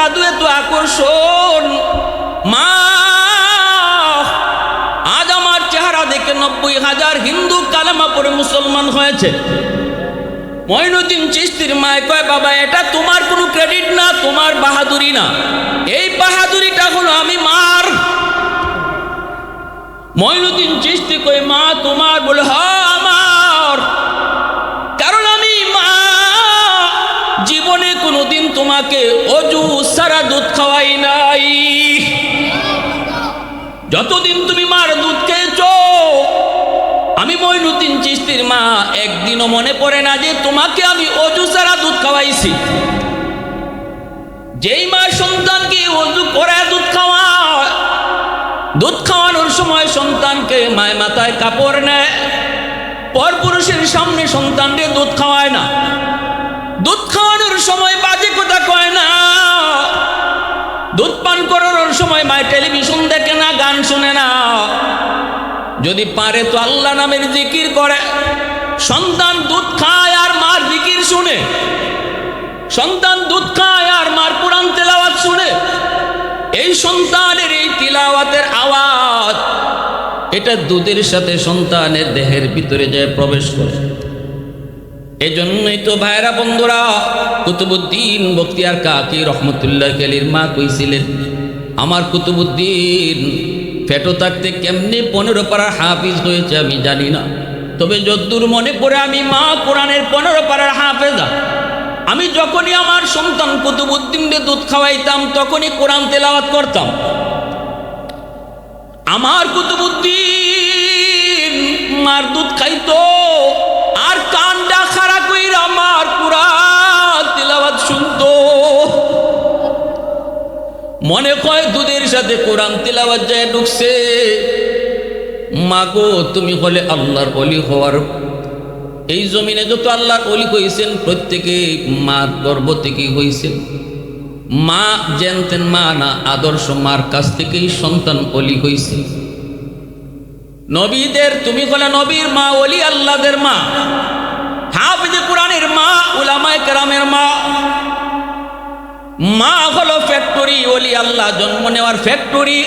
জাদু এত আকর্ষণ মা, আজ আমার চেহারা দেখে নব্বই হাজার হিন্দু কালেমা পরে মুসলমান হয়েছে। মঈনুদ্দিন চিস্তির মায় কয়, বাবা, এটা তোমার কোনো ক্রেডিট না, তোমার বাহাদুরি না। এই বাহাদুরিটা হলো আমি মার। মঈনুদ্দিন চিস্তি কই মা, তোমার বলে হ আমার তোমাকে অজু, সারা দুধ খাওয়াই নাই। যতদিন তুমি মার দুধ খেয়েছো, আমি মইনুদ্দিন চিস্তির মা, একদিনও মনে পড়ে না যে তোমাকে আমি অজু, সারা দুধ খাওয়াইছি। যেই মা সন্তানকে অজু করে দুধ খাওয়ায় দুধ খাওয়ানোর সময় সন্তানকে মায় মাথায় কাপড় নেয় পর পুরুষের সামনে সন্তানকে দুধ খাওয়ায় না। সময় মায় টেলিভিশন দেখে না, গান শোনে না। যদি পারে তো আল্লাহ নামের জিকির করে। সন্তান দুধ খায় আর মার জিকির শুনে। সন্তান দুধ খায় আর মার কোরআন তেলাওয়াত শুনে। এই সন্তানের এই তিলাওয়াতের আওয়াজ, এটা দুধের সাথে সন্তানের দেহের ভিতরে যায় প্রবেশ করে। এজন্যই তো ভাইরা বন্ধুরা, কুতুবুদ্দিন বক্তিয়ার কাকি রহমতুল্লাহ কেলির মা কইছিলেন আমার কুতুবুদ্দিন, ফেটো থাকতে কেমনে পনেরো পাড়ার হাফিজ হয়েছে আমি জানি না। তবে যদ্দূর মনে পড়ে আমি মা কোরআনের পনেরো পাড়ার হাফেজা। আমি যখনই আমার সন্তান কুতুবুদ্দিনকে দুধ খাওয়াইতাম, তখনই কোরআন তেলাওয়াত করতাম। আমার কুতুবুদ্দিন মার দুধ খাইতো, আর কানটা খাড়া কইরা আমার কুরআন তেলাওয়াত শুনতো। মনে কয় দুধের সাথে কোরআন তেলাওয়াত যায় ঢুকছে। মাগো, তুমি হলে আল্লাহর অলি হওয়ার। এই জমিনে যত আল্লাহর অলি হয়েছেন প্রত্যেকে মা গর্ব থেকে হয়েছেন মা জানতেন মা না, আদর্শ মার কাছ থেকেই সন্তান অলি হয়েছে নবীদের, তুমি হলে নবীর মা অলি আল্লাহদের মা। হাফিজে কোরআনের মা, উলামায় কেরামের মা। মা হলো ফ্যাক্টরি অলি আল্লাহ, জন্ম নেওয়ার ফ্যাক্টরি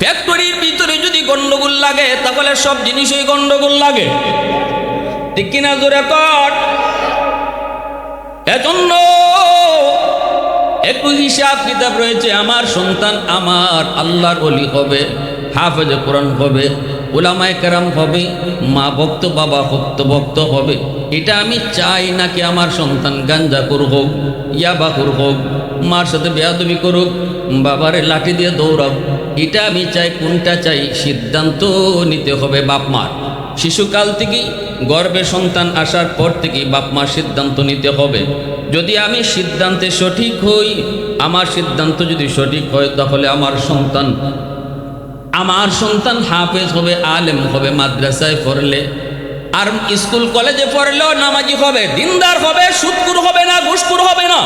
ফ্যাক্টরির ভিতরে যদি গন্ডগোল লাগে, তাহলে সব জিনিসই গন্ডগোল লাগে। ঠিক কিনা জোরে কর? এজন্য একটু হিসাব কিতাব রয়েছে, আমার সন্তান আমার আল্লাহর অলি হবে, হাফেজে কোরআন হবে। ওলামায় কেরাম হবে, মা ভক্ত, বাবা ভক্ত ভক্ত হবে। এটা আমি চাই নাকি আমার সন্তান গাঞ্জা করুক হোক ইয়াবা করুক হোক মার সাথে বেয়াদবি করুক, বাবারে লাঠি দিয়ে দৌড়াক। এটা আমি চাই, কোনটা চাই? সিদ্ধান্ত নিতে হবে বাপ মার। শিশুকাল থেকেই গর্বে সন্তান আসার পর থেকেই বাপ মার সিদ্ধান্ত নিতে হবে। যদি আমি সিদ্ধান্তে সঠিক হই, আমার সিদ্ধান্ত যদি সঠিক হয়, তাহলে আমার সন্তান আমার সন্তান হাফেজ হবে, আলেম হবে, মাদ্রাসায় পড়লে। আর স্কুল, কলেজে পড়লেও নামাজি হবে, দিনদার হবে সুদকুর হবে না ঘুষকুর হবে না।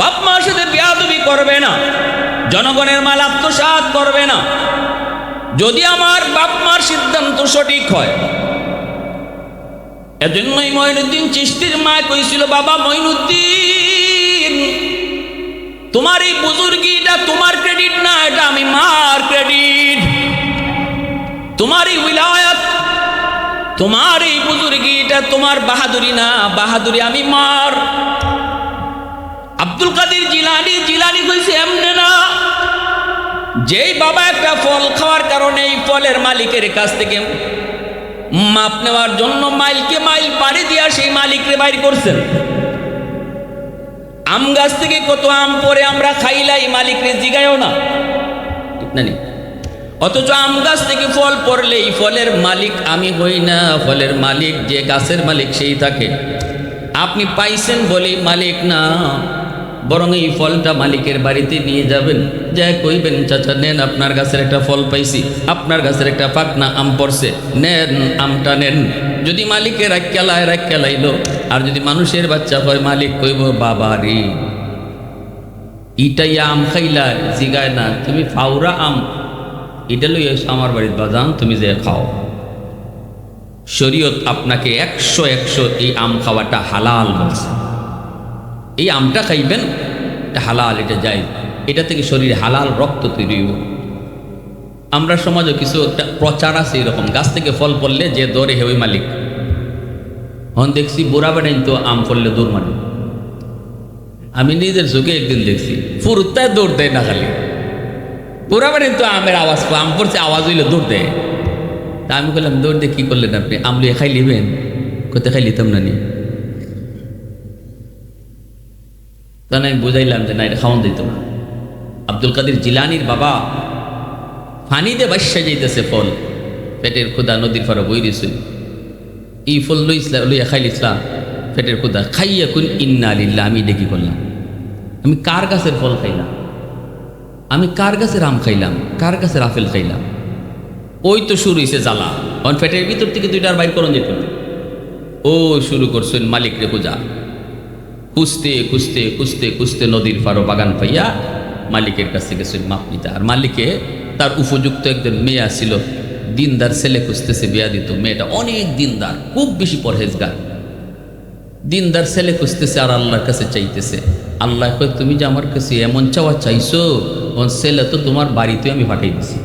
বাপ মার সাথে বেয়াদবি করবে না, জনগণের মাল আত্মসাত করবে না। যদি আমার বাপ মার সিদ্ধান্ত সঠিক হয়, এজন্যই মঈনুদ্দিন চিস্তির মা কইছিল, বাবা মঈনুদ্দিন তোমার এই বুজুর্গিটা তোমার ক্রেডিট না, এটা আমি মার ক্রেডিট তোমার এই উইলায়াত, তোমার এই বুজুর্গিটা তোমার বাহাদুরি না, বাহাদুরি আমি মার। আব্দুল কাদের জিলানি জিলানি কইছে এমনে না। যেই বাবা একটা ফল খাওয়ার কারণে এই ফলের মালিকের কাছ থেকে মাপ নেওয়ার জন্য মাইলকে মাইল পাড়ি দিয়া সেই মালিকরে বাইর করছেন। আম গাছ থেকে কত আম পরে আমরা খাইলাই, মালিকরে জিগায়ও না। ঠিক না? অথচ আম গাছ থেকে ফল পড়লে এই ফলের মালিক আমি হই না, ফলের মালিক যে গাছের মালিক সেই থাকে। আপনি পাইছেন বলেই মালিক না। বরং এই ফলটা মালিকের বাড়িতে নিয়ে যাবেন। যা কইবেন, চাচা, নেন, আপনার গাছের একটা ফল পাইছি। আপনার গাছের একটা পাকনা আম পড়ছে। নেন, আমটা নেন। যদি কেলায় রাখ কেলাইলো আর যদি মানুষের বাচ্চা হয়, মালিক কইব, বাবা রে, ইটাই আম খাইলা, জিগায় না। তুমি ফাউরা আম, এটা লই আমার বাড়ির বাজান, তুমি যে খাও। শরীয়ত আপনাকে একশো একশো এই আম খাওয়াটা হালাল বলছে। এই আমটা খাইবেন, এটা হালাল, এটা যায় এটা থেকে শরীরে হালাল রক্ত তৈরি হইব। আমরা সমাজে কিছু একটা প্রচার আছে এরকম, গাছ থেকে ফল পড়লে যে দৌড়ে হে ওই মালিক। এখন দেখছি বুড়া বেড়াইন তো আম পড়লে দৌড় মানে আমি নিজের চোখে একদিন দেখছি, ফুরুত্তায় দৌড় দেয় না খালি। বুড়া বেড়াইন তো আমের আওয়াজ আম পড়ছে, আওয়াজ হইলে দৌড় দেয়। তা আমি বললাম দৌড় দিয়ে কী করলেন আপনি? আমলি খাই লিবেন কোথায় খাই লিতাম না নি। তখন আমি বুঝাইলাম যে না, এটা খাওয়ান দিত না আব্দুল কাদের জিলানির বাবা ফানিতে বাসা যাইতেছে ফল। পেটের ক্ষুদা নদীর ফারা বই দিছিল ই ফল লইসলা লইয়া খাইল ইসলাম, পেটের ক্ষুদা খাইয়া কুন ইন্না আলিল্লা আমি ডেকি করলাম? আমি কার গাছের ফল খাইলাম? আমি কার গাছের আম খাইলাম? কার গাছের আপেল খাইলাম? ওই তো শুরু হয়েছে জ্বালা। কারণ পেটের ভিতর থেকে দুইটার বাইর করুন যেত। ও শুরু করছেন মালিক রে পূজা। কুস্তে কুস্তে কুস্তে কুস্তে নদীর পারো বাগান পাইয়া মালিকের কাছ থেকে শুন মাপ নিতে। আর মালিকে তার উপযুক্ত একজন মেয়ে আসছিল দিনদার ছেলে খুঁজতেছে বিয়া দিত। মেয়েটা অনেক দিনদার, খুব বেশি পরহেজগার। দিনদার ছেলে খুঁজতেছে আর আল্লাহর কাছে চাইতেছে। আল্লাহ কয়, তুমি যে আমার কাছে এমন চাওয়া চাইছো ওন ছেলে তো তোমার বাড়িতে আমি পাঠাই দিছি।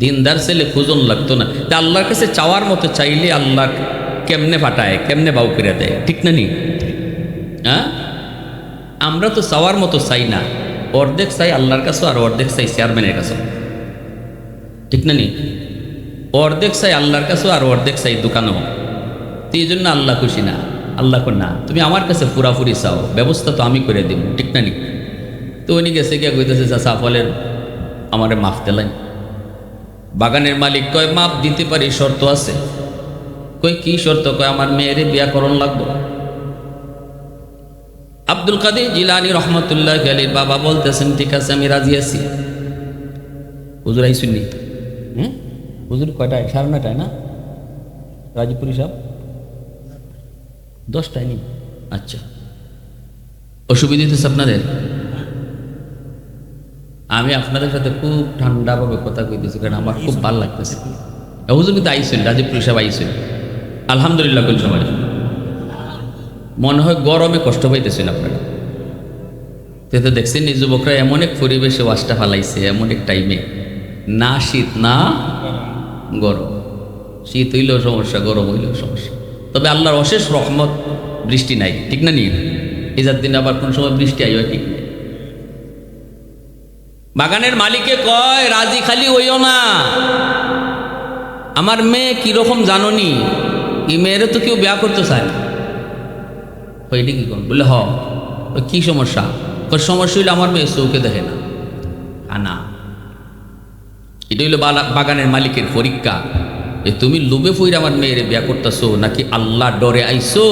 দিনদার ছেলে খুঁজন লাগতো না। তা আল্লাহর কাছে চাওয়ার মতো চাইলে আল্লাহ কেমনে পাঠায় কেমনে বাউ করে দেয়? ঠিক না নি? হ্যাঁ? আমরা তো চাওয়ার মতো চাই না। অর্ধেক চাই আল্লাহর কাছে আর অর্ধেক চাই চেয়ারম্যানের কাছে। ঠিক না নি? অর্ধেক চাই আল্লাহর কাছে আর অর্ধেক চাই দোকানও। তো এই জন্য আল্লাহ খুশি না, আল্লাহ না। তুমি আমার কাছে পুরাপুরি চাও, ব্যবস্থা তো আমি করে দিব, ঠিক না নি? তো উনি গেছে গিয়ে কইতেছে চাষা ফলের আমারে মাফ দিলেন বাগানের মালিক কয়, মাপ দিতে পারি, শর্ত আছে। কই, কি শর্ত? কয় আমার মেয়েরে বিয়া করণ লাগবো? আব্দুল কাদের জিলানি রহমতুল্লাহ আলীর বাবা বলতেছেন, ঠিক আছে, আমি রাজি আছি। হুজুর আইসুননি হুম? হুজুর কয়টায়? সাড়ে নয়টায় না? রাজীপুরি সাহেব? দশটায় নি? আচ্ছা। অসুবিধা হইতেছে আপনাদের? আমি আপনাদের সাথে খুব ঠান্ডাভাবে কথা কইতেছি, কারণ আমার খুব ভালো লাগতেছে। হুজুর কিন্তু আইসেন, রাজীবপুর সাহেব আইসেন। আলহামদুলিল্লাহ কোন সময় মনে হয় গরমে কষ্ট পাইতেছেন আপনারা। তো দেখছেন এই যুবকরা এমন এক পরিবেশে ওয়াশটা ফালাইছে, এমন এক টাইমে না শীত, না গরম। শীত হইলেও সমস্যা, গরম হইলেও সমস্যা। তবে আল্লাহর অশেষ রহমত বৃষ্টি নাই, ঠিক না নিয়ে ইজার দিনে আবার কোন সময় বৃষ্টি আইও ঠিক বাগানের মালিকে কয়, রাজি খালি হইও না। আমার মেয়ে কীরকম জাননি? এই মেয়েরে তো কেউ বিয়া করতে চায় না। এটা কি কোন? বলে হ। কি সমস্যা? সমস্যা হইলে আমার মেয়ে চৌকে দেখে না। আনা এটা হইল বাগানের মালিকের পরীক্ষা। যে তুমি লোভে ফইর আমার মেয়েরে বিয়া করতেছো, নাকি আল্লাহ ডরে আইসো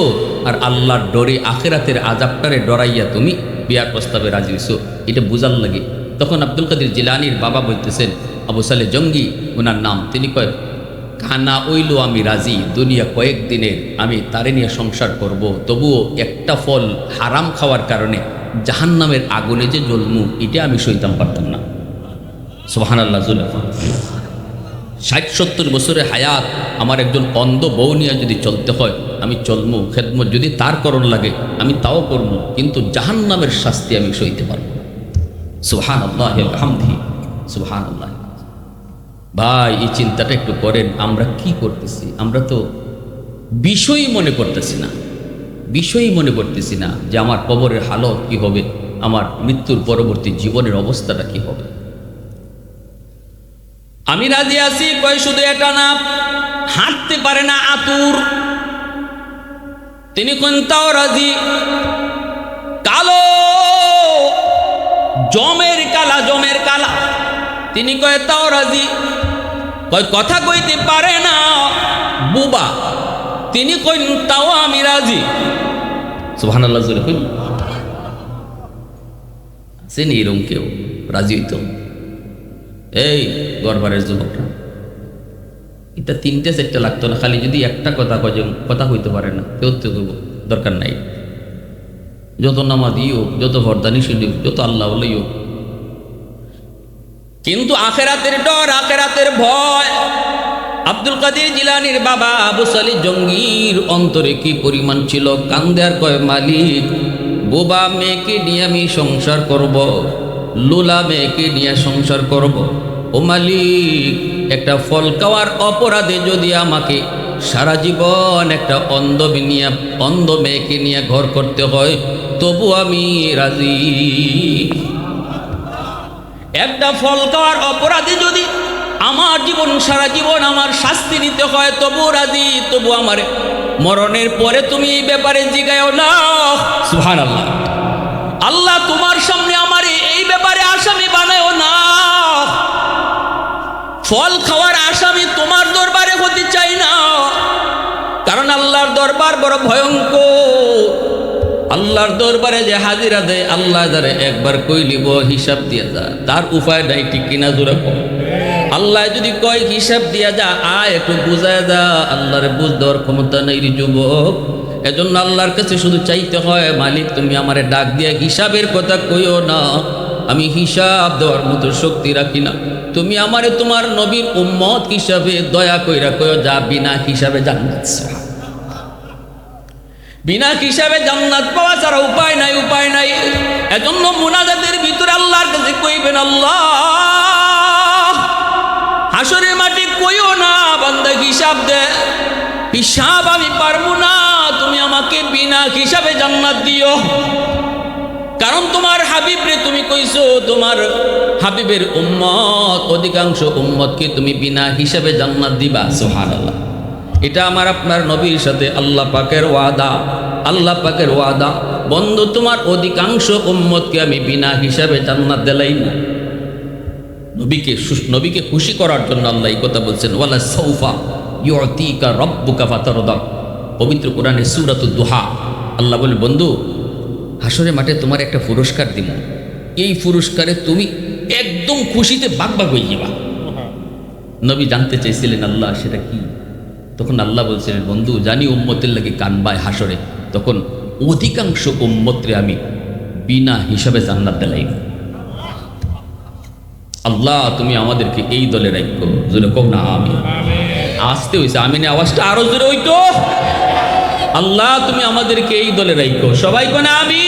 আর আল্লাহর ডরে আখেরাতের আজাবটারে ডরাইয়া তুমি বিয়ার প্রস্তাবে রাজি হইছো? এটা বুঝার লাগে। তখন আব্দুল কাদের জিলানির বাবা বলতেছেন, আবু সালে জঙ্গি ওনার নাম। তিনি কয় কানা ওইলো আমি রাজি, দুনিয়া কয়েক কয়েকদিনের আমি তারে নিয়ে সংসার করব। তবুও একটা ফল হারাম খাওয়ার কারণে জাহান্নামের আগুনে যে জ্বলমু, এটা আমি সইতাম পারতাম না। সোহান আল্লাহ ষাট সত্তর বছরের হায়াত আমার একজন অন্ধ বউ নিয়ে যদি চলতে হয়, আমি চলমু খেদমত যদি তার করণ লাগে, আমি তাও করব কিন্তু জাহান্নামের শাস্তি আমি সইতে পারব সুহান আল্লাহ সুহান আল্লাহ ভাই, এই চিন্তাটা একটু করেন, আমরা কি করতেছি? আমরা তো বিষয়ই মনে করতেছি না। বিষয়ই মনে করতেছি না যে আমার কবরের হালত কি হবে, আমার মৃত্যুর পরবর্তী জীবনের অবস্থাটা কি হবে। আমি রাজি আছি কয় শুধু এটা না, হাঁটতে পারে না আতুর। তিনি কোনটাও রাজি? কালো জমের কালা জমের কালা। তিনি কয় তাও রাজি? কয়, কথা কইতে পারে না। বুবা, তিনি কইন তাও আমি রাজি। সুবহানাল্লাহ, জোরে কইন আছেন এরকম কেউ? রাজি হইতো? এই গরবারের যুবকরা, এটা তিনটে, চারটে লাগতো না। খালি যদি একটা কথা কয় কথা হইতে পারে না, কেউ তো কইব, দরকার নাই। যত নামাজি হোক, যত ভরদানি শুনি হোক যত আল্লাহ বলেই হোক কিন্তু আখেরাতের ডর, আখেরাতের ভয়। আব্দুল কাদের জিলানির বাবা আবু সালি জঙ্গির অন্তরে কি পরিমাণ ছিল? কান্দে আর কয়, মালিক, বোবা মেয়েকে নিয়ে আমি সংসার করব, লুলা মেয়েকে নিয়ে সংসার করব। ও মালিক, একটা ফল খাওয়ার অপরাধে যদি আমাকে সারা জীবন একটা অন্ধ নিয়ে অন্ধ মেয়েকে নিয়ে ঘর করতে হয়, তবু আমি রাজি। একটা ফল খাওয়ার অপরাধে যদি আমার জীবন, সারা জীবন আমার শাস্তি নিতে হয়, তবু রাজি, তবু আমার মরণের পরে তুমি এই ব্যাপারে জিগায়ও না। আল্লাহ আল্লাহ তোমার সামনে আমার এই ব্যাপারে আসামি বানায়ও না। ফল খাওয়ার আসামি তোমার দরবারে হতে চাই না। কারণ আল্লাহর দরবার বড় ভয়ঙ্কর। আল্লাহর দরবারে যে হাজিরা দেয় আল্লাহ দ্বারে একবার কই লিব হিসাব দিয়া যা। তার উপায় নাই, ঠিক কিনা জোরে আল্লাহ যদি কয় হিসাব দিয়া যা, আয় একটু বুঝায় যা। আল্লাহরে বুঝ দেওয়ার ক্ষমতা নেই যুবক। এজন্য আল্লাহর কাছে শুধু চাইতে হয়, মালিক তুমি আমারে ডাক দিয়া হিসাবের কথা কইও না। আমি হিসাব দেওয়ার মতো শক্তি রাখি না। তুমি আমারে তোমার নবীর উম্মত হিসাবে দয়া কইরা কইও, যা বিনা হিসাবে জান্নাত। বিনা হিসাবে জান্নাত পাওয়া ছাড়া উপায় নাই উপায় নাই। এজন্য মুনাজাতের ভিতরে আল্লাহর কাছে কইবেন, আল্লাহ, হাসরের মাটি কইও না, বান্দা হিসাব দে। হিসাব আমি পারব না, তুমি আমাকে বিনা হিসাবে জান্নাত দিও। কারণ তোমার হাবিবরে তুমি কইছো, তোমার হাবিবের উম্মত, অধিকাংশ উম্মতকে তুমি বিনা হিসাবে জান্নাত দিবা, সুবহানাল্লাহ। এটা আমার আপনার নবীর সাথে আল্লাহ পাকের ওয়াদা আল্লাহ পাকের ওয়াদা। বন্ধু তোমার অধিকাংশ উম্মতকে আমি বিনা হিসাবে জান্নাত দিলাই না। নবীকে নবীকে খুশি করার জন্য আল্লাহ এই কথা বলছেন ওয়ালা সৌফা ইউতিকা রব্বুকা ফাতারদা। পবিত্র কোরআনে সূরাতুদ দুহা। আল্লাহ বলে বন্ধু হাসরে মাঠে তোমার একটা পুরস্কার দিব। এই পুরস্কারে তুমি একদম খুশিতে বাগ বাগ হয়ে যাবা। নবী জানতে চাইছিলেন আল্লাহ সেটা কি? তখন আল্লাহ বলছিলেন বন্ধু জানি উম্মতের লাগে কানবায় হাসরে। তখন অধিকাংশ উম্মতরে আমি বিনা হিসাবে জান্নাত দিলাই আল্লাহ তুমি আমাদেরকে এই দলে রাখো জোরে কম না আমি আসতে হয়েছে আমিনে আওয়াজটা আরও জোরে হইতো। আল্লাহ তুমি আমাদেরকে এই দলে রাখো সবাই কোনে আমি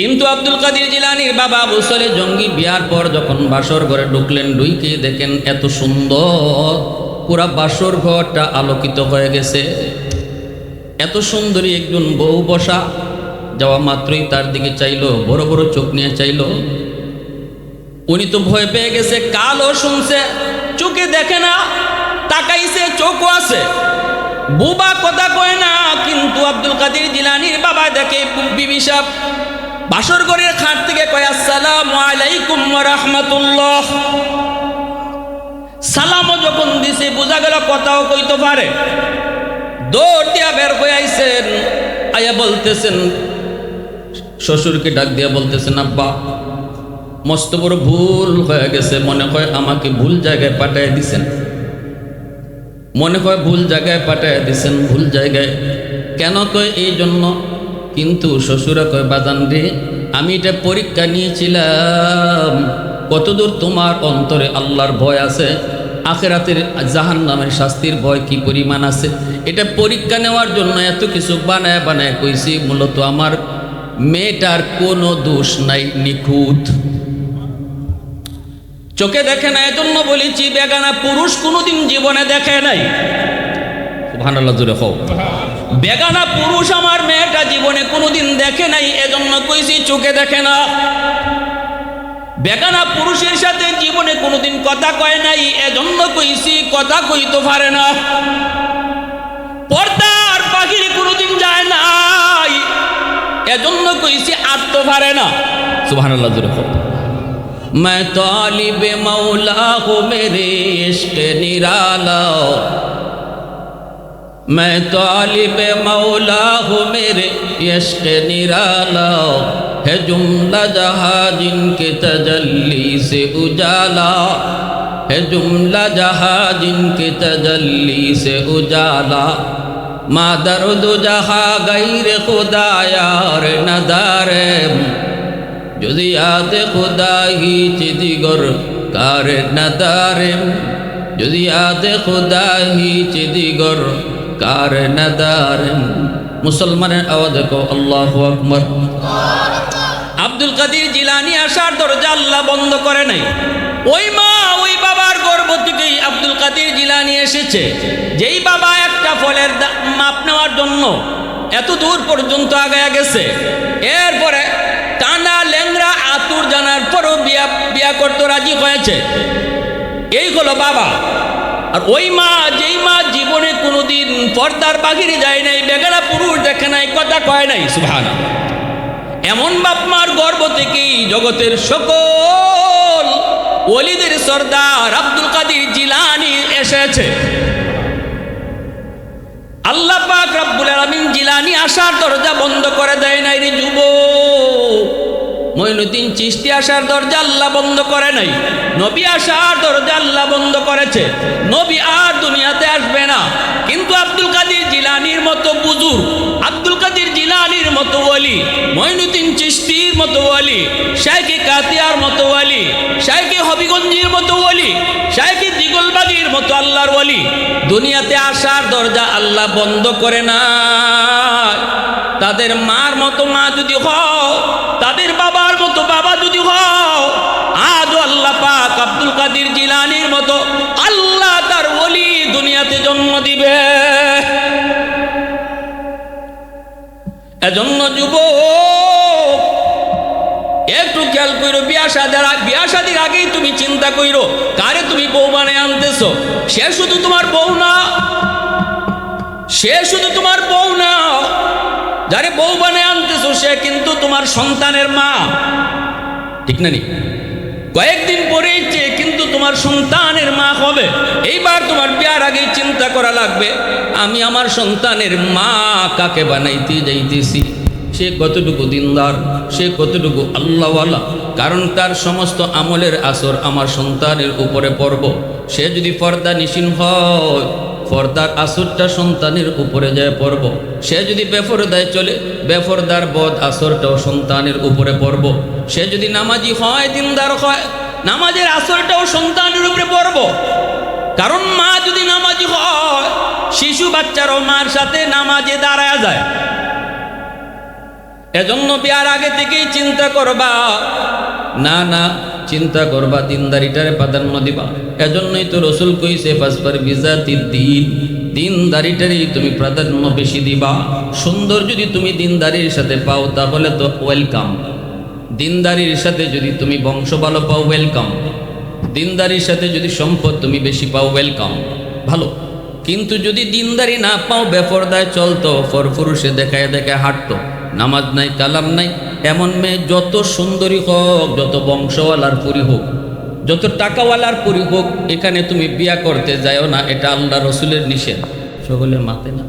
কিন্তু আব্দুল কাদির জিলানির বাবা বসলে জঙ্গি বিয়ার পর যখন বাসর ঘরে ঢুকলেন ডুইকে দেখেন এত সুন্দর পুরা বাসর ঘরটা আলোকিত হয়ে গেছে। এত সুন্দরী একজন বউ বসা, যাওয়া মাত্রই তার দিকে চাইলো, বড় বড় চোখ নিয়ে চাইলো। উনি তো ভয় পেয়ে গেছে, কালও শুনছে, চোখে দেখে না, তাকাইছে, চোখও আছে। বুবা কথা কয় না, কিন্তু আব্দুল কাদির জিলানির বাবা দেখে বিবি সাহ বাসর খাট থেকে কয়, আসসালামু আলাইকুম রাহমাতুল্লাহ। সালামও যখন দিছে, বোঝা গেল কথাও কইতে পারে। দৌড় দিয়া বের হয়ে আইছেন, আয়া বলতেছেন, শ্বশুরকে ডাক দিয়া বলতেছেন, আব্বা, মস্ত বড় ভুল হয়ে গেছে, মনে হয় আমাকে ভুল জায়গায় পাঠিয়ে দিছেন। মনে হয় ভুল জায়গায় পাঠিয়ে দিছেন, ভুল জায়গায়। কেন কয় এই জন্য কিন্তু শ্বশুরা কয় বাজান রে, আমি এটা পরীক্ষা নিয়েছিলাম। কতদূর তোমার অন্তরে আল্লাহর ভয় আছে? আখেরাতের জাহান নামের শাস্তির ভয় কি পরিমাণ আছে? এটা পরীক্ষা নেওয়ার জন্য এত কিছু বানায় বানায় কইছি, মূলত আমার মেয়েটার কোনো দোষ নাই, নিখুঁত। চোখে দেখে না, এজন্য বলেছি, বেগানা পুরুষ কোনোদিন জীবনে দেখে নাই। সুবহানাল্লাহ জুড়ে হোক বেগানা পুরুষ আমার মেয়েটা জীবনে কোনোদিন দেখে নাই এজন্য কইছি চোখে দেখে না বেগানা পুরুষের সাথে জীবনে কোনোদিন কথা কয় নাই এজন্য কইছি কথা কইতে পারে না পর্দার পাখির কোনোদিন যায় নাই এজন্য কইছি আটতে পারে না সুবহানাল্লাহ জুড়ে হোক मैं तालिब मौला हूँ मेरे इश्क निराला میں طالب مولا ہوں میرے یشق نرالا ہے جملہ جہاں جن کے تجلی سے اجالا ہے جملہ جہاں جن کے تجلی سے اجالا ما درد جہاں غیر خدا یار ندارم جزیات خدا ہی چی چدیگر کار ندارم جزیات خدا ہی چدیگر কার নাদারেম মুসলমানের আওয়াজ দেখো, আল্লাহ আকবর। আব্দুল কাদির জিলানি আসার দরজা আল্লাহ বন্ধ করে নাই। ওই মা, ওই বাবার গর্ভ থেকেই আব্দুল কাদির জিলানি এসেছে। যেই বাবা একটা ফলের মাপ নেওয়ার জন্য এত দূর পর্যন্ত আগায়া গেছে, এরপরে টানা ল্যাংরা আতুর জানার পরও বিয়া বিয়া করতে রাজি হয়েছে। এই হলো বাবা। আর ওই মা যেই জীবনে কোনোদিন পর্দার বাহিরে যায় নাই, বেগানা পুরুষ দেখে নাই, কথা কয় নাই সুভানা এমন বাপমার গর্ব থেকেই জগতের সকল ওলিদের সর্দার আব্দুল কাদির জিলানি এসেছে। আল্লাহ পাক রব্বুল আলামিন জিলানি আসার দরজা বন্ধ করে দেয় নাই রে যুব মইনুদ্দিন চিস্তি আসার দরজা আল্লাহ বন্ধ করে নাই। নবী আসার দরজা আল্লাহ বন্ধ করেছে। নবী আর দুনিয়াতে আসবে না। কিন্তু আব্দুল কাদির জিলানির মতো বুজুর, আব্দুল কাদির জিলানির মতো ওলি, মইনুদ্দিন চিস্তির মতো ওলি শাইকে কাতিয়ার মতো ওলি শাইকে হবিগঞ্জির মতো ওলি শাইকে দিগলবাগির মতো আল্লাহর ওলি, দুনিয়াতে আসার দরজা আল্লাহ বন্ধ করে না তাদের মার মতো মা যদি হও কাদির জিলানির মতো আল্লাহ তার ওলি দুনিয়াতে জন্ম দিবে। এজন্য যুব একটু খেয়াল করো বিয়া সাদের বিয়া আগেই তুমি চিন্তা করো কারে তুমি বউ বানায় আনতেছো? সে শুধু তোমার বউ না। সে শুধু তোমার বউ না। যারে বউ বানায় আনতেছো, সে কিন্তু তোমার সন্তানের মা। ঠিক না নি? কয়েকদিন পরেই যে কিন্তু তোমার সন্তানের মা হবে। এইবার তোমার বিয়ার আগেই চিন্তা করা লাগবে, আমি আমার সন্তানের মা কাকে বানাইতে যাইতেছি? সে কতটুকু দিনদার, সে কতটুকু আল্লাহওয়ালা? কারণ তার সমস্ত আমলের আসর আমার সন্তানের উপরে পড়ব। সে যদি পর্দা নিশিন হয় পর্দার আসরটা সন্তানের উপরে যায় পড়ব। সে যদি বেফরদায় চলে, বেফরদার বদ আসরটাও সন্তানের উপরে পড়ব। সে যদি নামাজি হয়, দিনদার হয়, নামাজের আসরটাও সন্তানের উপরে পড়ব। কারণ মা যদি নামাজি হয়, শিশু বাচ্চারও মার সাথে নামাজে দাঁড়ায় যায়। এজন্য বিয়ার আগে থেকেই চিন্তা করবা, না না চিন্তা করবা, দিনদারিটারে প্রাধান্য দিবা। এজন্যই তো রসুল কইছে পাসপার বিজা দিন দিনদারিটারই তুমি প্রাধান্য বেশি দিবা। সুন্দর যদি তুমি দিনদারির সাথে পাও, তাহলে তো ওয়েলকাম। দিনদারির সাথে যদি তুমি বংশ ভালো পাও, ওয়েলকাম। দিনদারির সাথে যদি সম্পদ তুমি বেশি পাও, ওয়েলকাম। ভালো। কিন্তু যদি দিনদারি না পাও বেপরদায় চলতো, ফরফুরুষে দেখায় দেখায় হাঁটতো। নামাজ নাই, কালাম নাই এমন মেয়ে যত সুন্দরী হোক, যত বংশওয়ালার পুরী হোক, যত টাকাওয়ালার পুরী হোক, এখানে তুমি বিয়া করতে যাও না, এটা আল্লাহ রসুলের নিষেধ। সকলে মাতে না?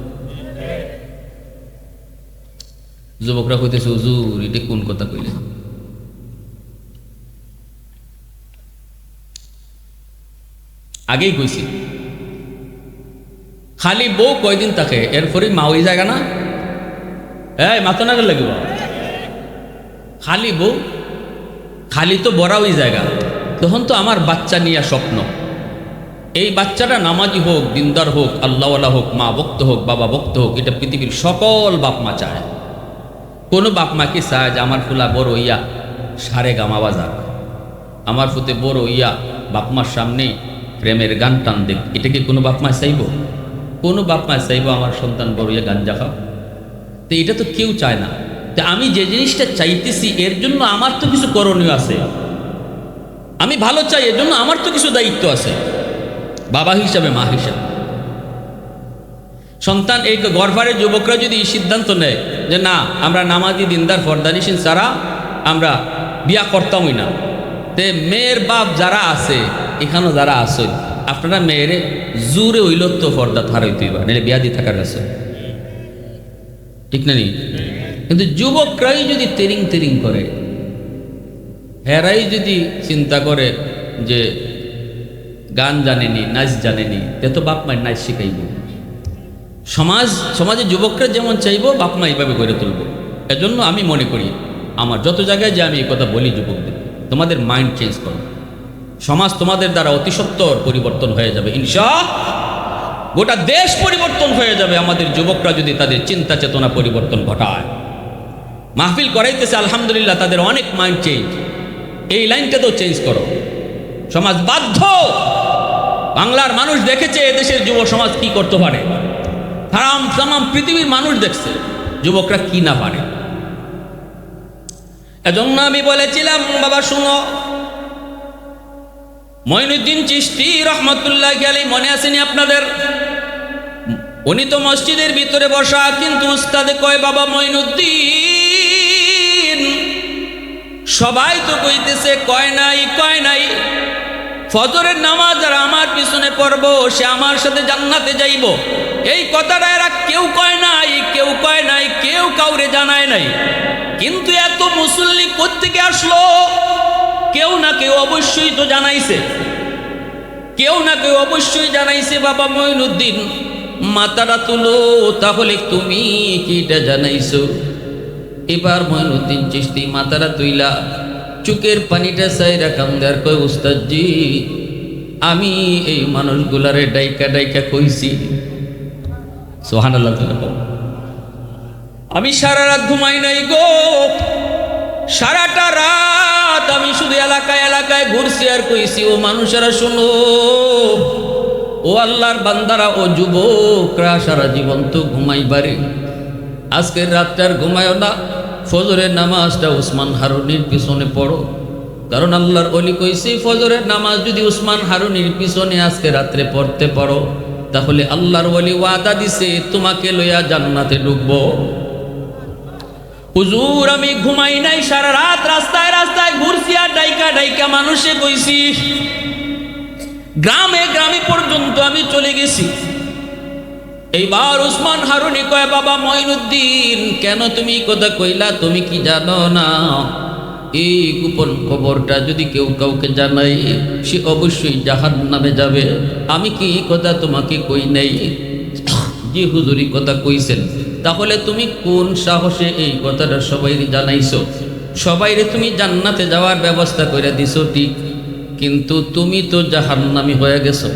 যুবকরা কইতেছে, হুজুর, এটা কোন কথা কইলে আগেই কইছি। খালি বউ কয়দিন থাকে? এরপরে মা ওই জায়গা না? এই, মাথা না লাগিব। খালি বউ, খালি তো বড়া ওই জায়গা। তখন তো আমার বাচ্চা নিয়ে স্বপ্ন। এই বাচ্চাটা নামাজি হোক, দিনদার হোক, আল্লাহওয়ালা হোক, মা ভক্ত হোক, বাবা ভক্ত হোক, এটা পৃথিবীর সকল বাপ মা চায়। কোনো বাপ মা কি চায় যে আমার ফুলা বড় ইয়া সারে গামা বাজার আমার ফুতে বড় ইয়া বাপমার সামনে প্রেমের গান টান দেখ এটা কি কোনো বাপ মা চাইব? কোনো বাপ মা চাইব আমার সন্তান বড় ইয়া গান খাও তো এটা তো কেউ চায় না। তো আমি যে জিনিসটা চাইতেছি, এর জন্য আমার তো কিছু করণীয় আছে। আমি ভালো চাই, এর জন্য আমার তো কিছু দায়িত্ব আছে। বাবা হিসাবে, মা হিসাবে। সন্তান, এই গর্ভারের যুবকরা যদি সিদ্ধান্ত নেয় যে না, আমরা নামাজি, দিনদার ফরদানিসিন ছাড়া আমরা বিয়া করতামই না। তে মেয়ের বাপ যারা আছে, এখানেও যারা আছে, আপনারা মেয়েরে জুরে তো ফর্দা থার হইতে হইবা, নাহলে বিয়া দিয়ে থাকার আছে ঠিক না নি? কিন্তু যুবকরাই যদি তেরিং তেরিং করে, হেরাই যদি চিন্তা করে যে গান জানেনি, নাচ জানেনি, তে তো বাপ মায়ের নাচ শিখাইব। সমাজ সমাজে যুবকরা যেমন চাইব, বাপ মা এইভাবে গড়ে তুলব। এজন্য আমি মনে করি, আমার যত জায়গায় যে আমি এই কথা বলি যুবকদের, তোমাদের মাইন্ড চেঞ্জ করো। সমাজ তোমাদের দ্বারা অতি সত্বর পরিবর্তন হয়ে যাবে, ইনশা গোটা দেশ পরিবর্তন হয়ে যাবে, আমাদের যুবকরা যদি তাদের চিন্তা চেতনা পরিবর্তন ঘটায়। মাহফিল করাইতেছে, আলহামদুলিল্লাহ, তাদের অনেক মাইন্ড চেঞ্জ এই লাইনটা তো চেঞ্জ করো। সমাজ বাধ্য। বাংলার মানুষ দেখেছে এদেশের যুব সমাজ কি করতে পারে। হারাম তামাম পৃথিবীর মানুষ দেখছে, যুবকরা কি না পারে। এজন্য আমি বলেছিলাম, বাবা শুনো, মইনুদ্দিন চিস্তি রহমতুল্লাহ আলী মনে আসেনি আপনাদের? উনি তো মসজিদের ভিতরে বসা, কিন্তু উস্তাদে কয়, বাবা মঈনুদ্দিন সবাই তো কইতেছে, কয় নাই কয় নাই। ফজরের নামাজ আর আমার পিছনে পড়ব, সে আমার সাথে জান্নাতে যাইব। এই কথাটা এরা কেউ কয় নাই, কেউ কয় নাই, কেউ কাউরে জানায় নাই। কিন্তু এত মুসল্লি কোত্থেকে আসলো? কেউ না কেউ অবশ্যই তো জানাইছে। কেউ না কেউ অবশ্যই জানাইছে, বাবা মঈনুদ্দিন মাতারা তুলো, তাহলে তুমি কিটা জানাইছো? এবার মঈনুদ্দিন চিস্তি মাতারা তুইলা, চুকের পানিটা সাইরা কামদার কয়, উস্তাদজি, আমি এই মানুষগুলারে ডাইকা ডাইকা কইছি। সোহান আল্লাহ আমি সারা রাত ঘুমাই নাই গো, সারাটা রাত আমি শুধু এলাকায় এলাকায় ঘুরছি আর কইছি। ও মানুষেরা শোনো, ও আল্লাহর বান্দারা, ও যুবকরা সারা জীবন তো ঘুমাই ঘুমাইবারে। আজকের রাতটার ঘুমায়ও না ফজরের নামাজটা উসমান হারুনির পিছনে পড়ো। কারণ আল্লাহর অলি কইছি ফজরের নামাজ যদি উসমান হারুনির পিছনে আজকে রাত্রে পড়তে পারো, তাহলে আল্লাহর অলি ওয়াদা দিছে, তোমাকে লইয়া জান্নাতে ঢুকবো। হুজুর, আমি ঘুমাই নাই, সারা রাত রাস্তায় রাস্তায় ঘুরছি আর ডাইকা ডাইকা মানুষে কইছি, গ্রামে গ্রামে পর্যন্ত আমি চলে গেছি। এইবার উসমান হারুনি কয়, বাবা মঈনুদ্দিন, কেন তুমি কথা কইলা? তুমি কি জানো না? এই গোপন খবরটা যদি কেউ কাউকে জানাই সে অবশ্যই জাহান নামে যাবে। আমি কি কথা তোমাকে কই নাই? যে হুজুরি কথা কইছেন, তাহলে তুমি কোন সাহসে এই কথাটা সবাই জানাইছো? সবাইরে তুমি জান্নাতে যাওয়ার ব্যবস্থা করে দিছো, ঠিক। কিন্তু তুমি তো জাহান্নামি হয়ে গেছো।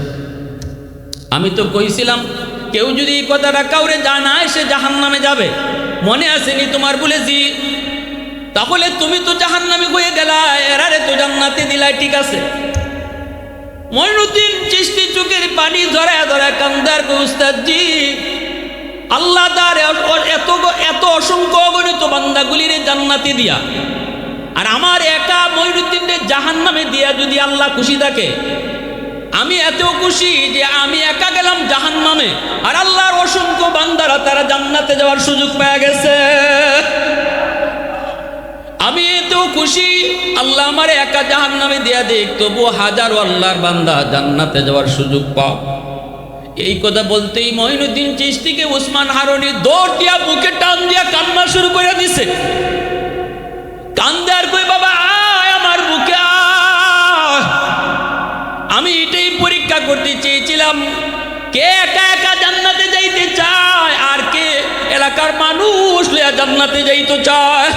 আমি তো কইছিলাম কেউ যদি এই কথাটা কাউরে জানায়, সে জাহান নামে যাবে। মনে আসেনি তোমার বলে বলেছি তাহলে তুমি তো জাহান নামে হয়ে গেলা, এরারে তো জান্নাতে দিলাই, ঠিক আছে। মইনুদ্দিন চিষ্টি চোখের পানি ধরা ধরা কান্দার উস্তাদজি, আল্লাহ তার এত এত অসংখ্য অগণিত বান্দাগুলির জান্নাতে দিয়া, আর আমার একা মইনুদ্দিনের জাহান নামে দিয়া যদি আল্লাহ খুশি থাকে আমি এত খুশি যে আমি একা গেলাম জাহান নামে আর আল্লাহর অসংখ্য বান্দারা তারা জান্নাতে যাওয়ার সুযোগ পেয়ে গেছে। আমি এত খুশি, আল্লাহ আমার একা জাহান নামে দিয়া দেখ তবু হাজারো আল্লাহর বান্দা জান্নাতে যাওয়ার সুযোগ পাও। এই কথা বলতেই মহিনুদ্দিন চিস্তিকে উসমান হারনি দৌড় দিয়া বুকে টান দিয়া কান্না শুরু করে দিছে। কান্দে আর কই, বাবা, আয় আমার বুকে আমি পরীক্ষা করতে চেয়েছিলাম, কে একা একা জান্নাতে যাইতে চায় আর কে এলাকার মানুষ জান্নাতে যাইতে চায়?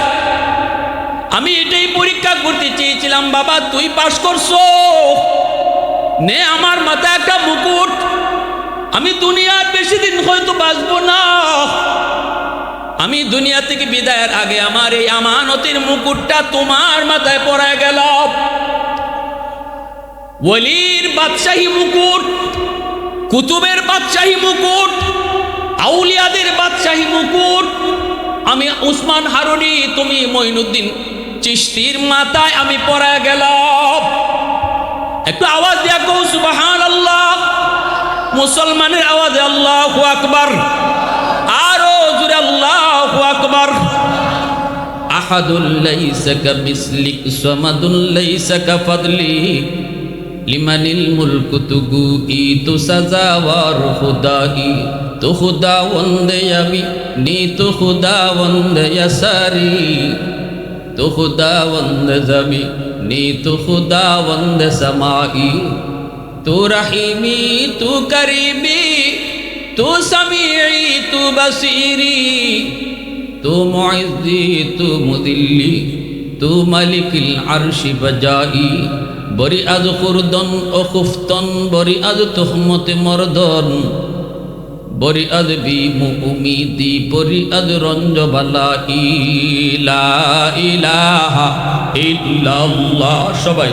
আমি এটাই পরীক্ষা করতে চেয়েছিলাম, বাবা, তুই পাস করছ। নে আমার মাথায় একটা মুকুট, আমি দুনিয়ার বেশি দিন হয়তো বাঁচবো না। আমি দুনিয়া থেকে বিদায়ের আগে আমার এই আমানতির মুকুটটা তোমার মাথায় পড়ে গেল। ওলির বাদশাহী মুকুট, কুতুবের বাদশাহী মুকুট, আউলিয়াদের বাদশাহী মুকুট। আমি উসমান হারুনি, তুমি মঈনুদ্দিন চিস্তির মাথায় আমি পড়ে গেলাম। একটু আওয়াজ দিয়া কৌ সুবাহান আল্লাহ মুসলমানের আওয়াজে আল্লাহ আকবার। আরও জুড়ে আল্লাহ আকবার। আহাদুল্লাইসা কামিসলিক সামাদুল্লাইসা কাফাদলি লিমানিল মুলকু তুগু ই তু সাজাওয়ার খুদাই তো খুদা বন্দে আমি নি তো খুদা বন্দে সারি তো খুদা বন্দে জমি, নি তো খুদা বন্দে সমাই। তু রহিমি, তু করিবি তু সমিই তু বসিরি। তু মুইজি তু মুদিল্লি, তু মালিকিল আরশি বজাই। বরি আজ কুরদন ও কুফতন বরি আজ তুহমতে মরদন। বরি আজ বি মুমিদি আজ রঞ্জ রঞ্জবালা, ইলা ইলাহা ইল্লাল্লাহ। সবাই